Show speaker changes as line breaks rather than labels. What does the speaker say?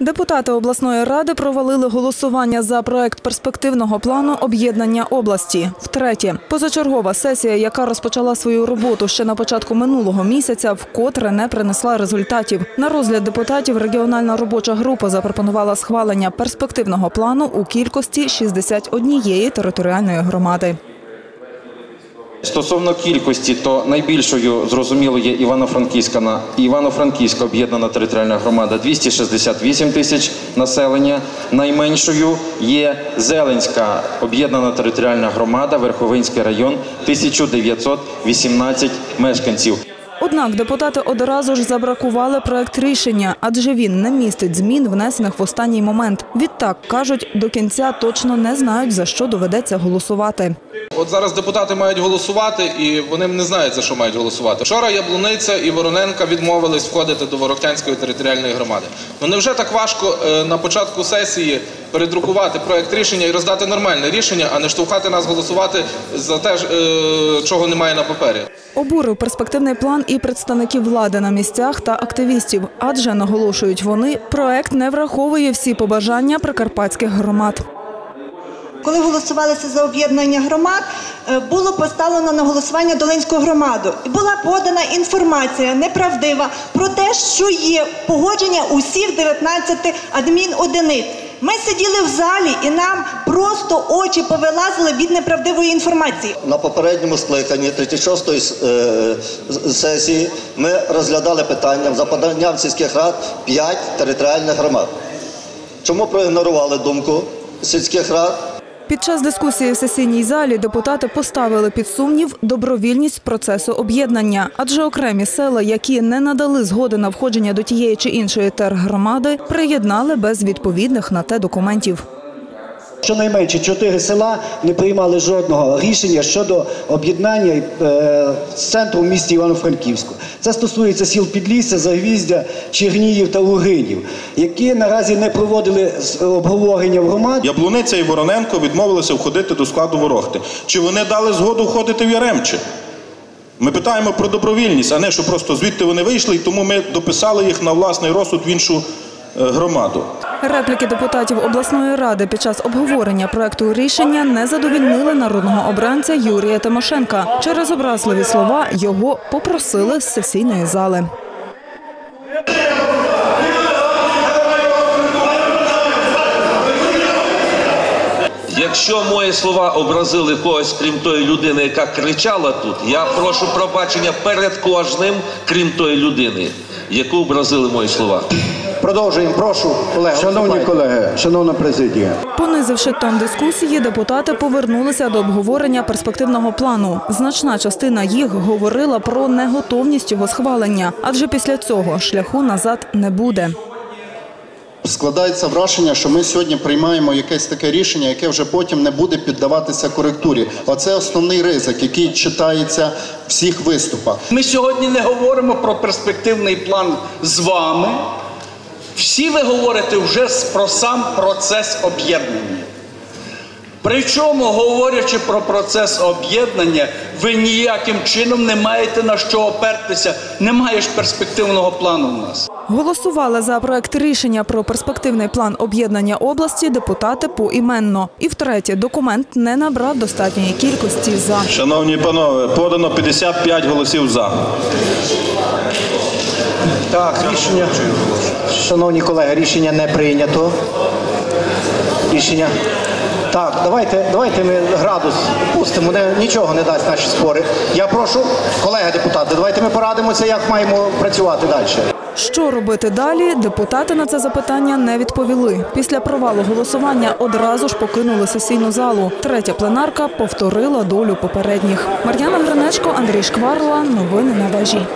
Депутати обласної ради провалили голосування за проект перспективного плану об'єднання області. Втретє, позачергова сесія, яка розпочала свою роботу ще на початку минулого місяця, вкотре не принесла результатів. На розгляд депутатів регіональна робоча група запропонувала схвалення перспективного плану у кількості 61 територіальної громади.
Стосовно кількості, то найбільшою зрозуміло є Івано-Франківська на Івано-Франківська об'єднана територіальна громада 268 тисяч населення. Найменшою є Зеленська об'єднана територіальна громада, Верховинський район 1918 мешканців.
Однак депутати одразу ж забракували проект рішення, адже він не містить змін, внесених в останній момент. Відтак кажуть, до кінця точно не знають за що доведеться голосувати.
От зараз депутати мають голосувати, і вони не знають за що мають голосувати. Вчора Яблуниця і Вороненка відмовились входити до Ворохтянської територіальної громади. Ну невже так важко е, на початку сесії передрукувати проект рішення і роздати нормальне рішення, а не штовхати нас голосувати за те, е, чого немає на папері?
Обурив перспективний план і представників влади на місцях та активістів, адже наголошують вони, проект не враховує всі побажання прикарпатських громад.
Коли голосувалося за об'єднання громад, е, було поставлено на голосування Долинську громаду. І була подана інформація неправдива про те, що є погодження усіх 19 адмінодиниць. Ми сиділи в залі і нам просто очі повилазили від неправдивої інформації.
На попередньому скликанні 36-ї е, сесії ми розглядали питання за поданням сільських рад 5 територіальних громад. Чому проігнорували думку сільських рад?
Під час дискусії в сесійній залі депутати поставили під сумнів добровільність процесу об'єднання, адже окремі села, які не надали згоди на входження до тієї чи іншої тергромади, приєднали без відповідних на те документів.
Щонайменше чотири села не приймали жодного рішення щодо об'єднання е, центру в місті Івано-Франківську. Це стосується сіл Підлісся, Загвіздя, Чернігів та Лугинів, які наразі не проводили обговорення в громаді.
Яблуниця і Вороненко відмовилися входити до складу Ворохти. Чи вони дали згоду входити в Яремче? Ми питаємо про добровільність, а не що просто звідти вони вийшли, і тому ми дописали їх на власний розсуд в іншу громаду.
Репліки депутатів обласної ради під час обговорення проекту рішення не задовільнили народного обранця Юрія Тимошенка. Через образливі слова його попросили з сесійної зали.
Якщо мої слова образили когось, крім тої людини, яка кричала тут, я прошу пробачення перед кожним, крім тої людини, яку образили мої слова.
Продовжуємо, прошу, Олег. Шановні колеги, шановна президія.
Понизивши тон дискусії, депутати повернулися до обговорення перспективного плану. Значна частина їх говорила про неготовність його схвалення, адже після цього шляху назад не буде.
Складається враження, що ми сьогодні приймаємо якесь таке рішення, яке вже потім не буде піддаватися коректурі. Оце основний ризик, який читається в всіх виступах.
Ми сьогодні не говоримо про перспективний план з вами. Всі ви говорите вже про сам процес об'єднання. Причому, говорячи про процес об'єднання, ви ніяким чином не маєте на що опертися. Немає ж перспективного плану в нас.
Голосували за проект рішення про перспективний план об'єднання області депутати поіменно. І втретє, документ не набрав достатньої кількості за.
Шановні панове, подано 55 голосів за.
Так, рішення. Шановні колеги, рішення не прийнято. Рішення. Так, давайте, давайте ми градус пустимо, не, нічого не дасть наші спори. Я прошу, колеги депутати, давайте ми порадимося, як маємо працювати далі.
Що робити далі? Депутати на це запитання не відповіли. Після провалу голосування одразу ж покинули сесійну залу. Третя пленарка повторила долю попередніх. Мар'яна Гринечко, Андрій Шкварла. Новини на вежі.